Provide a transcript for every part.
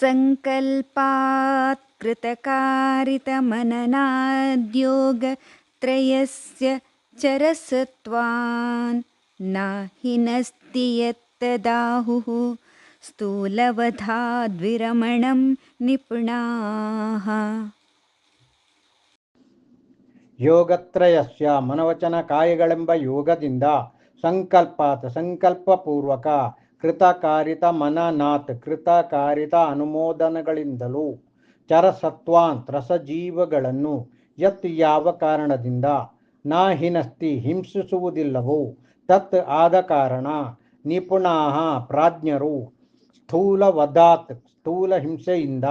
सङ्कल्पात् कृतकारितमननाद्योगत्रयस्य चरसत्वान् नाहिनस्ति यत्तदाहुः स्थूलवधाद्विरमणं निपुणाः ಯೋಗತ್ರಯಸ್ಯ ಮನವಚನ ಕಾಯಗಳೆಂಬ ಯೋಗದಿಂದ ಸಂಕಲ್ಪಾತ್ ಸಂಕಲ್ಪಪೂರ್ವಕ ಕೃತಕಾರಿತ ಮನನಾಥ್, ಕೃತಕಾರಿತ ಅನುಮೋದನಗಳಿಂದಲೂ ಚರಸತ್ವಾನ್ ರಸಜೀವಗಳನ್ನು ಯತ್ ಯಾವ ಕಾರಣದಿಂದ? ನಾ ಹಿನಸ್ತಿ ಹಿಂಸಿಸುವುದಿಲ್ಲವೋ? ತತ್ ಆದ ಕಾರಣ ನಿಪುಣಾಹ ಪ್ರಾಜ್ಞರು ಸ್ಥೂಲವದಾತ್ ಸ್ಥೂಲ ಹಿಂಸೆಯಿಂದ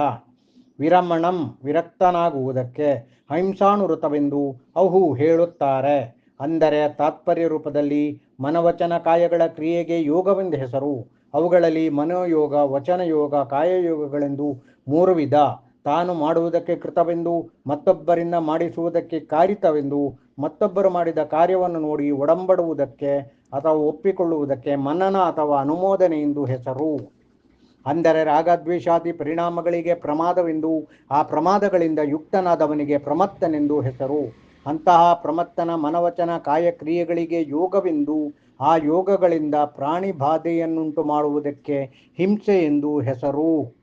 ವಿರಮಣಂ ವಿರಕ್ತನಾಗುವುದಕ್ಕೆ ಅಹಿಂಸಾನುವೃತವೆಂದು ಅಹು ಹೇಳುತ್ತಾರೆ. ಅಂದರೆ ತಾತ್ಪರ್ಯ ರೂಪದಲ್ಲಿ ಮನವಚನ ಕಾಯಗಳ ಕ್ರಿಯೆಗೆ ಯೋಗವೆಂದು ಹೆಸರು ಅವುಗಳಲ್ಲಿ ಮನೋಯೋಗ, ವಚನಯೋಗ, ಕಾಯಯೋಗಗಳೆಂದು ಮೂರು ವಿಧ. ತಾನು ಮಾಡುವುದಕ್ಕೆ ಕೃತವೆಂದು, ಮತ್ತೊಬ್ಬರಿಂದ ಮಾಡಿಸುವುದಕ್ಕೆ ಕಾರಿತವೆಂದು, ಮತ್ತೊಬ್ಬರು ಮಾಡಿದ ಕಾರ್ಯವನ್ನು ನೋಡಿ ಒಡಂಬಡುವುದಕ್ಕೆ ಅಥವಾ ಒಪ್ಪಿಕೊಳ್ಳುವುದಕ್ಕೆ ಮನನ ಅಥವಾ ಅನುಮೋದನೆ ಎಂದು ಹೆಸರು. ಅಂದರೆ ರಾಗದ್ವೇಷಾದಿ ಪರಿಣಾಮಗಳಿಗೆ ಪ್ರಮಾದವೆಂದು, ಆ ಪ್ರಮಾದಗಳಿಂದ ಯುಕ್ತನಾದವನಿಗೆ ಪ್ರಮತ್ತನೆಂದು ಹೆಸರು. ಅಂತಹ ಪ್ರಮತ್ತನ ಮನವಚನ ಕಾಯಕ್ರಿಯೆಗಳಿಗೆ ಯೋಗವೆಂದು ಆ ಯೋಗಗಳಿಂದ ಪ್ರಾಣಿ ಬಾಧೆಯನ್ನುಂಟು ಮಾಡುವುದಕ್ಕೆ ಹಿಂಸೆ ಎಂದು ಹೆಸರು.